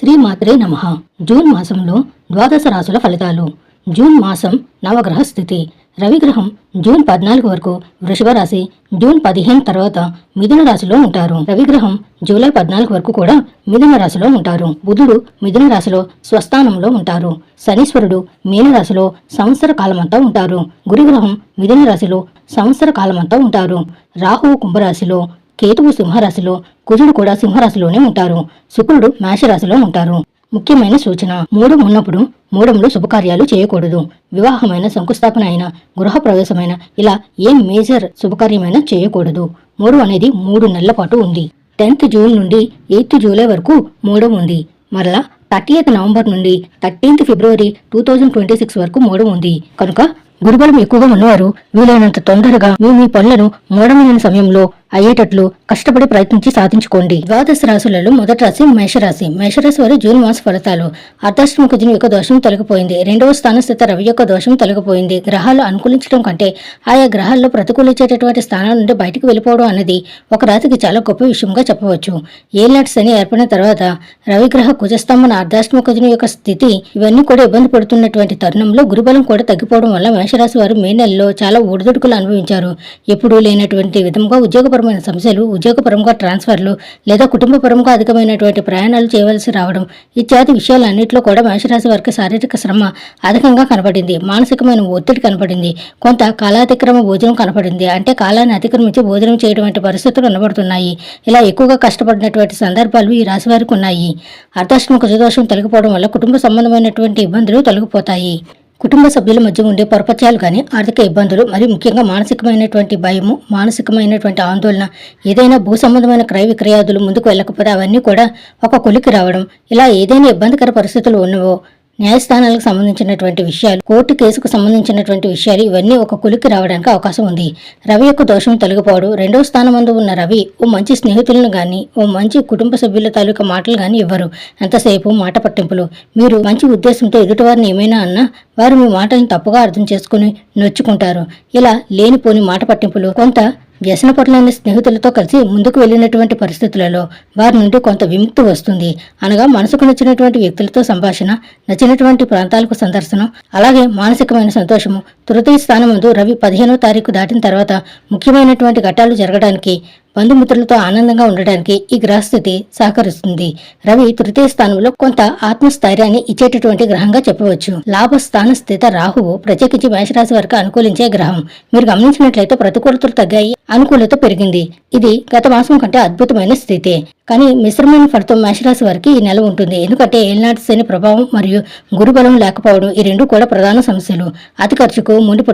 శ్రీ మాత్రే నమ. జూన్ మాసంలో ద్వాదశ రాశుల ఫలితాలు. జూన్ మాసం నవగ్రహ స్థితి రవిగ్రహం జూన్ పద్నాలుగు వరకు వృషభ రాశి జూన్ పదిహేను తర్వాత మిథున రాశిలో ఉంటారు. రవిగ్రహం జూలై పద్నాలుగు వరకు కూడా మిథున రాశిలో ఉంటారు. బుధుడు మిథున రాశిలో స్వస్థానంలో ఉంటారు. శనీశ్వరుడు మీనరాశిలో సంవత్సర కాలమంతా ఉంటారు. గురుగ్రహం మిథున రాశిలో సంవత్సర కాలమంతా ఉంటారు. రాహువు కుంభరాశిలో కేతువు సింహరాశిలో కుజుడు కూడా సింహరాశిలోనే ఉంటారు. శుక్రుడు మేషరాశిలో ఉంటారు. ముఖ్యమైన సూచన మూడం ఉన్నప్పుడు మూడంలో శుభకార్యాలు చేయకూడదు. వివాహమైన శంకుస్థాపన అయిన గృహ ప్రవేశమైన ఇలా ఏ మేజర్ శుభకార్యమైనా చేయకూడదు. మూడు అనేది మూడు నెలల పాటు ఉంది. టెన్త్ జూన్ నుండి ఎయిత్ జూలై వరకు మూడం ఉంది. మరలా థర్టీయత్ నవంబర్ నుండి thirteenth February two thousand twenty six వరకు మూడం ఉంది. కనుక గురుబలం ఎక్కువగా ఉన్నవారు వీలైనంత తొందరగా మీ మీ పనులను మూడమైన సమయంలో అయ్యేటట్లు కష్టపడి ప్రయత్నించి సాధించుకోండి. ద్వాదశ రాశులలో మొదటి రాశి మేషరాశి. మేషరాశి వారి జూన్ మాస ఫలితాలు. అర్ధాష్టమ కుజుని యొక్క దోషం తొలగిపోయింది. రెండవ స్థాన స్థిత రవి యొక్క దోషం తొలగిపోయింది. గ్రహాలు అనుకూలించడం కంటే ఆయా గ్రహాల్లో ప్రతికూలించేటటువంటి స్థానాల నుండి బయటకు వెళ్ళిపోవడం అనేది ఒక రాశికి చాలా గొప్ప విషయంగా చెప్పవచ్చు. ఏలినాటి శని ఏర్పడిన తర్వాత రవిగ్రహ కుజస్తంభన అర్ధాష్టమ కుజుని యొక్క స్థితి ఇవన్నీ కూడా ఇబ్బంది పడుతున్నటువంటి తరుణంలో గురుబలం కూడా తగ్గిపోవడం వల్ల మేషరాశి వారు మే నెలలో చాలా ఒడిదుడుకులు అనుభవించారు. ఎప్పుడూ లేనటువంటి విధంగా ఉద్యోగపరమైన సమస్యలు ఉద్యోగపరంగా ట్రాన్స్ఫర్లు లేదా కుటుంబపరంగా అధికమైనటువంటి ప్రయాణాలు చేయవలసి రావడం ఇత్యాది విషయాలన్నింటిలో కూడా మేషరాశి వారికి శారీరక శ్రమ అధికంగా కనపడింది. మానసికమైన ఒత్తిడి కనపడింది. కొంత కాలాతిక్రమ భోజనం కనపడింది. అంటే కాలాన్ని అతిక్రమించి భోజనం చేయడం వంటి పరిస్థితులు కనబడుతున్నాయి. ఇలా ఎక్కువగా కష్టపడినటువంటి సందర్భాలు ఈ రాశి వారికి ఉన్నాయి. అర్ధాశ్రమ కుజదోషం తొలగిపోవడం వల్ల కుటుంబ సంబంధమైనటువంటి ఇబ్బందులు తొలగిపోతాయి. కుటుంబ సభ్యుల మధ్య ఉండే పొరపత్యాలు కానీ ఆర్థిక ఇబ్బందులు మరియు ముఖ్యంగా మానసికమైనటువంటి భయము మానసికమైనటువంటి ఆందోళన ఏదైనా భూ సంబంధమైన క్రయ విక్రయాదులు ముందుకు వెళ్ళకపోతే అవన్నీ కూడా ఒక కొలికి రావడం ఇలా ఏదైనా ఇబ్బందికర పరిస్థితులు ఉన్నవో న్యాయస్థానాలకు సంబంధించినటువంటి విషయాలు కోర్టు కేసుకు సంబంధించినటువంటి విషయాలు ఇవన్నీ ఒక కొలికి రావడానికి అవకాశం ఉంది. రవి యొక్క దోషం తొలగిపోవడం రెండవ స్థానమందు ఉన్న రవి ఓ మంచి స్నేహితులను కానీ ఓ మంచి కుటుంబ సభ్యుల తాలూకా మాటలు కానీ ఇవ్వరు. ఎంతసేపు మాట పట్టింపులు? మీరు మంచి ఉద్దేశంతో ఎదుటివారిని ఏమైనా అన్నా వారు మీ మాటలను తప్పుగా అర్థం చేసుకుని నొచ్చుకుంటారు. ఇలా లేనిపోని మాట పట్టింపులు కొంత వ్యసనపరులైన స్నేహితులతో కలిసి ముందుకు వెళ్ళినటువంటి పరిస్థితులలో వారి నుండి కొంత విముక్తి వస్తుంది. అనగా మనసుకు నచ్చినటువంటి వ్యక్తులతో సంభాషణ నచ్చినటువంటి ప్రాంతాలకు సందర్శనం అలాగే మానసికమైన సంతోషము తృతీయ స్థానం ముందు రవి పదిహేనో తారీఖు దాటిన తర్వాత ముఖ్యమైనటువంటి ఘట్టాలు జరగడానికి బంధుమిత్రులతో ఆనందంగా ఉండడానికి ఈ గ్రహస్థితి సహకరిస్తుంది. రవి తృతీయ స్థానంలో కొంత ఆత్మస్థైర్యాన్ని ఇచ్చేటటువంటి గ్రహంగా చెప్పవచ్చు. లాభస్థాన స్థిత రాహువు ప్రత్యేకించి మేషరాశి వరకు అనుకూలించే గ్రహం. మీరు గమనించినట్లయితే ప్రతికూలతలు తగ్గాయి అనుకూలత పెరిగింది. ఇది గత మాసం కంటే అద్భుతమైన స్థితి. కానీ మిశ్రమైన ఫలితం మేషరాశి వారికి ఈ నెల ఉంటుంది. ఎందుకంటే ఏలినాటి శని ప్రభావం మరియు గురుబలం లేకపోవడం ఈ రెండు కూడా ప్రధాన సమస్యలు. అతి ఖర్చుకు ముండి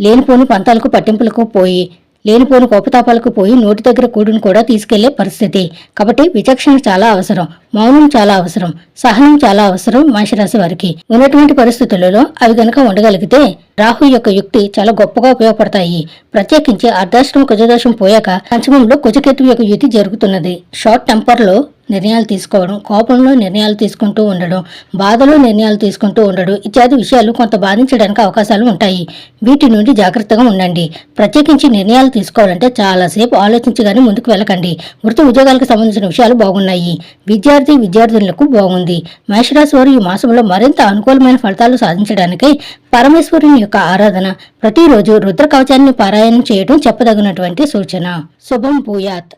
లేనిపోని పంతాలకు పట్టింపులకు పోయి లేనిపోని కోపతాపాలకు పోయి నోటి దగ్గర కూడును కూడా తీసుకెళ్ళే పరిస్థితి. కాబట్టి విచక్షణ చాలా అవసరం మౌనం చాలా అవసరం సహనం చాలా అవసరం మేషరాశి వారికి. ఉన్నటువంటి పరిస్థితులలో అవి గనక ఉండగలిగితే రాహు యొక్క యుక్తి చాలా గొప్పగా ఉపయోగపడతాయి. ప్రత్యేకించి అర్ధాష్టమ కుజదోషం పోయాక పంచమంలో కుజకేతు యొక్క యుతి జరుగుతున్నది. షార్ట్ టెంపర్లో నిర్ణయాలు తీసుకోవడం కోపంలో నిర్ణయాలు తీసుకుంటూ ఉండడం బాధలో నిర్ణయాలు తీసుకుంటూ ఉండడం ఇత్యాది విషయాలు కొంత బాధించడానికి అవకాశాలు ఉంటాయి. వీటి నుండి జాగ్రత్తగా ఉండండి. ప్రత్యేకించి నిర్ణయాలు తీసుకోవాలంటే చాలాసేపు ఆలోచించగానే ముందుకు వెళ్ళకండి. వృత్తి ఉద్యోగాలకు సంబంధించిన విషయాలు బాగున్నాయి. విద్యార్థి విద్యార్థినులకు బాగుంది. మేషరాశి వారు ఈ మాసంలో మరింత అనుకూలమైన ఫలితాలు సాధించడానికై పరమేశ్వరుని యొక్క ఆరాధన ప్రతిరోజు రుద్ర కవచాన్ని పారాయణం చేయడం చెప్పదగినటువంటి సూచన. శుభం పూయాత్